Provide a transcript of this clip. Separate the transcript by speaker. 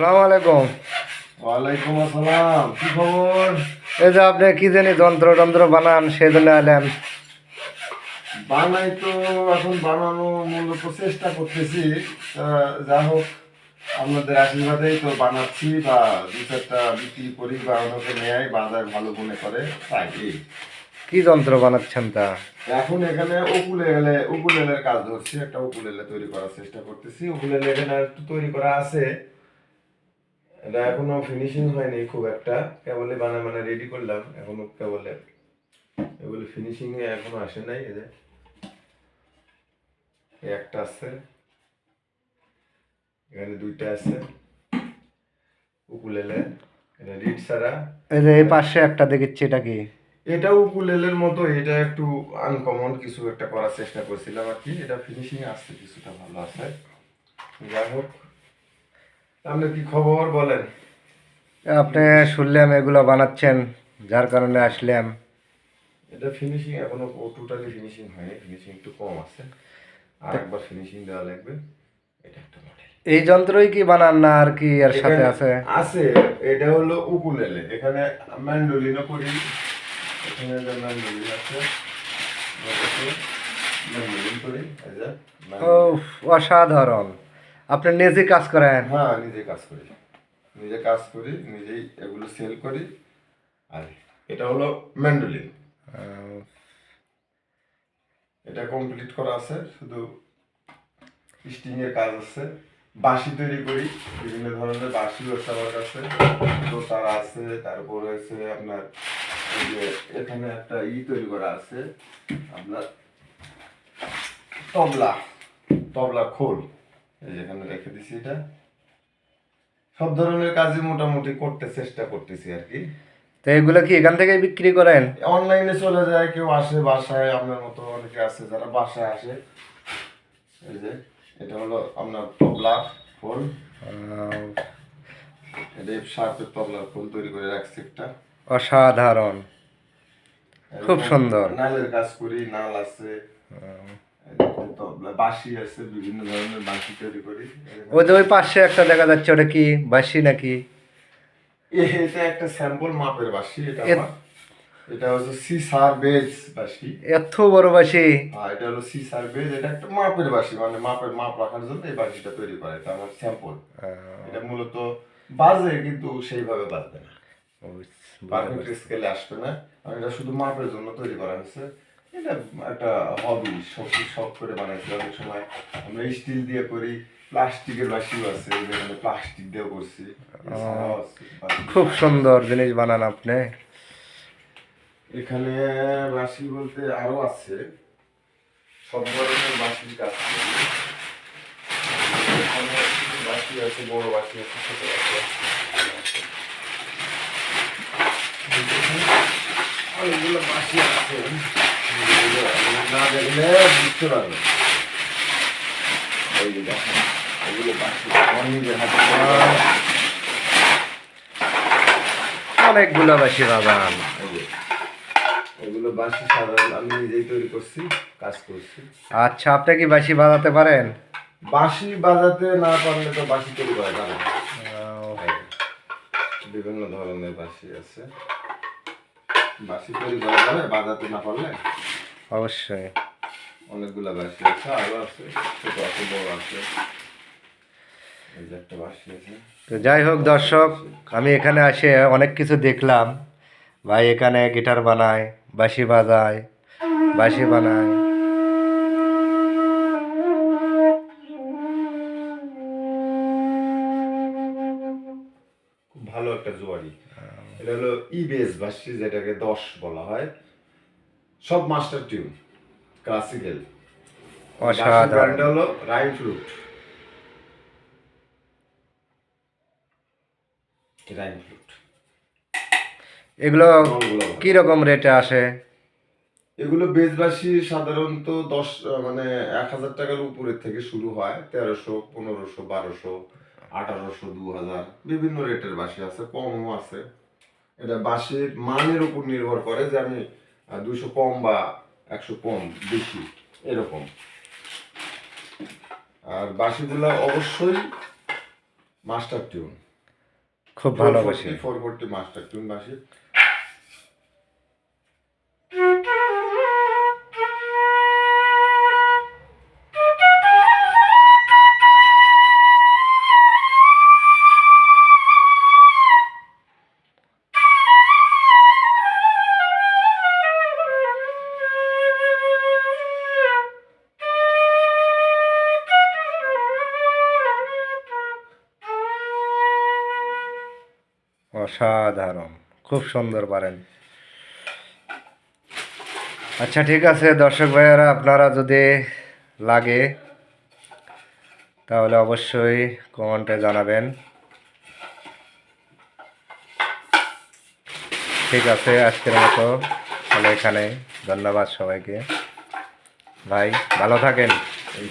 Speaker 1: সালাম আলাইকুম।
Speaker 2: ওয়ালাইকুম আসসালাম কি খবর?
Speaker 1: এই যে আপনি কি জানি যন্ত্র যন্ত্র বানান সেই জন্য এলাম
Speaker 2: বানাই তো এখন বানানো মূলত চেষ্টা করতেছি। যা হোক আপনাদের আশীর্বাদেই তো বানাচ্ছি বা দু চারটা বিক্রি করি বা অনেকে নেয় বাজার ভালো মনে করে তাই।
Speaker 1: কি যন্ত্র বানাচ্ছেন তা?
Speaker 2: এখন এখানে উকুলেলে উকুলেলের কাজ ধরছি একটা উকুলেলে তৈরি করার চেষ্টা করতেছি। উকুলেলে এখানে একটু তৈরি করা আছে। এটা এখনও ফিনিশিং হয়নি খুব একটা। কেবলই বানা মানে রেডি করলাম এখনও কেবলে এগুলো ফিনিশিং এ এখনও আসে নাই এদের একটা আছে। এখানে দুইটা আছে। উকুলেলে। এটা রিড
Speaker 1: এই যে এই পাশে একটা দেখেছি এটা কি?
Speaker 2: এটাও উকুলেলের মতো এটা একটু আনকমন কিছু একটা করার চেষ্টা করছিলাম আর কি। এটা ফিনিশিং আসছে কিছুটা ভালো আছে। যাই হোক। আপনার কি খবর বলেন?
Speaker 1: আপনি শুনলাম এগুলো বানাচ্ছেন যার কারণে আসলাম।
Speaker 2: এটা ফিনিশিং এখনও টোটালি ফিনিশিং হয়নি ফিনিশিং একটু কম আছে। আর একবার ফিনিশিং দেওয়া লাগবে এটা একটা মডেল
Speaker 1: এই যন্ত্রই কি বানান না আর কি এর সাথে আছে?
Speaker 2: আছে এটা হলো উকুলেলে এখানে ম্যান্ডোলিনও করি। এখানে যে ম্যান্ডোলিন আছে ম্যান্ডোলিন করি
Speaker 1: ও অসাধারণ। আপনি নিজে কাজ করেন?
Speaker 2: হ্যাঁ নিজে কাজ করি। নিজে কাজ করি, নিজেই এগুলো সেল করি। আর এটা হলো ম্যান্ডোলিন এটা কমপ্লিট করা আছে, শুধু স্টিং এর কাজ আছে। বাঁশি তৈরি করি, বিভিন্ন ধরনের বাঁশিও আছে আমার কাছে। দোতার আছে, তারপর হয়েছে আপনার যে এখানে একটা ই তৈরি করা আছে, আপনার তবলা তবলা খোল। এই যেখানে রেখে দিছি এটা। সব ধরনের কাজই মোটামুটি করতে চেষ্টা করতেছি আর কি।
Speaker 1: তো এগুলো কি এখান থেকে বিক্রি করেন?
Speaker 2: অনলাইনে চলে যায় কেউ আসে বাসায় আপনার মতো অনেকে আছে যারা বাসায় আসে। এই যে এটা হলো আপনার তবলা ফুল। এটা শার্পের তবলার ফুল তৈরি করে রাখছি একটা।
Speaker 1: অসাধারণ। খুব সুন্দর।
Speaker 2: নালের কাজ করি নাল আছে। তবলা বাঁশি আছে বিভিন্ন ধরনের বাঁশি তৈরি করি।
Speaker 1: ওই ওই পাশে একটা দেখা যাচ্ছে ওটা কি? বাসি নাকি?
Speaker 2: এটা একটা স্যাম্পল মাপের বাঁশি এটা আমার। এটা হচ্ছে সি সার বেজ
Speaker 1: এত বড় বাসি
Speaker 2: আর এটা হলো সি সার এটা একটা মাপের বাঁশি মানে মাপের মাপ রাখার জন্য এই বাঁশিটা তৈরি করে এটা আমার স্যাম্পল। এটা মূলত বাজে কিন্তু সেইভাবে বাজবে না। পারফেক্ট স্কেলে আসবে না আর এটা শুধু মাপের জন্য তৈরি করা হয়েছে। এটা একটা হবি শক্তি শখ করে বানাইছি। অনেক সময় আমরা স্টিল দিয়ে করি প্লাস্টিকের বাসিও আছে যেখানে প্লাস্টিক দিয়েও করছি।
Speaker 1: খুব সুন্দর জিনিস বানান আপনি।
Speaker 2: এখানে বাঁশি বলতে আরও আছে। সব ধরনের বাঁশির কাজ করি। এখানে বাঁশি আছে বড় বাসি আছে ছোট বাঁশি আছে। অনেকগুলো বাঁশি আছে। না দেখলে বুঝতে পারবে না। এই যে দেখেন এগুলো বাঁশি নিজের হাতে
Speaker 1: অনেকগুলো বাসি বাগান
Speaker 2: এগুলো সাধারণ আমি নিজেই তৈরি করছি কাজ করছি।
Speaker 1: আচ্ছা আপনি কি বাসি বাজাতে পারেন?
Speaker 2: বাঁশি বাজাতে না পারলে তো বাঁশি তৈরি করা যাবে বিভিন্ন ধরনের বাঁশি আছে। বাঁশি তৈরি করা যাবে বাজাতে না পারলে
Speaker 1: অবশ্যই।
Speaker 2: অনেকগুলা বাঁশি আছে আরও আছে ছোট আছে বড় আছে।
Speaker 1: তো যাই হোক দর্শক আমি এখানে আসে অনেক কিছু দেখলাম। ভাই এখানে গিটার বানায় বাঁশি বাজায় বাঁশি বানায়।
Speaker 2: খুব ভালো একটা জোয়ারি। এটা হলো ইবেস যেটাকে দশ বলা হয়। সব মাস্টার টিউন ক্লাসিক্যাল ব্র্যান্ড হলো রাইম ফ্লুট রাইম ফ্লুট
Speaker 1: এগুলো
Speaker 2: রংগুলো
Speaker 1: কি রকম রেটে আসে?
Speaker 2: এগুলো বেজবাসী সাধারণত দশ মানে এক হাজার টাকার উপরের থেকে শুরু হয়। তেরোশো পনেরোশো বারোশো আঠারোশো দু হাজার বিভিন্ন রেটের বাসি আছে কমও আছে। এটা বাসির মানের উপর নির্ভর করে যে আমি দুশো কম বা একশো কম বেশি এরকম। আর বাঁশিগুলো অবশ্যই মাস্টার টিউন
Speaker 1: খুব ভালোবাসি
Speaker 2: ফোর ফোরটি মাস্টার টিউন বাসি
Speaker 1: অসাধারণ। খুব সুন্দর পারেন। আচ্ছা ঠিক আছে, দর্শক ভাইয়ারা, আপনারা যদি লাগে, তাহলে অবশ্যই কমেন্টে জানাবেন। ঠিক আছে, আজকের মতো তাহলে এখানে ধন্যবাদ সবাইকে। ভাই, ভালো থাকেন।
Speaker 2: এই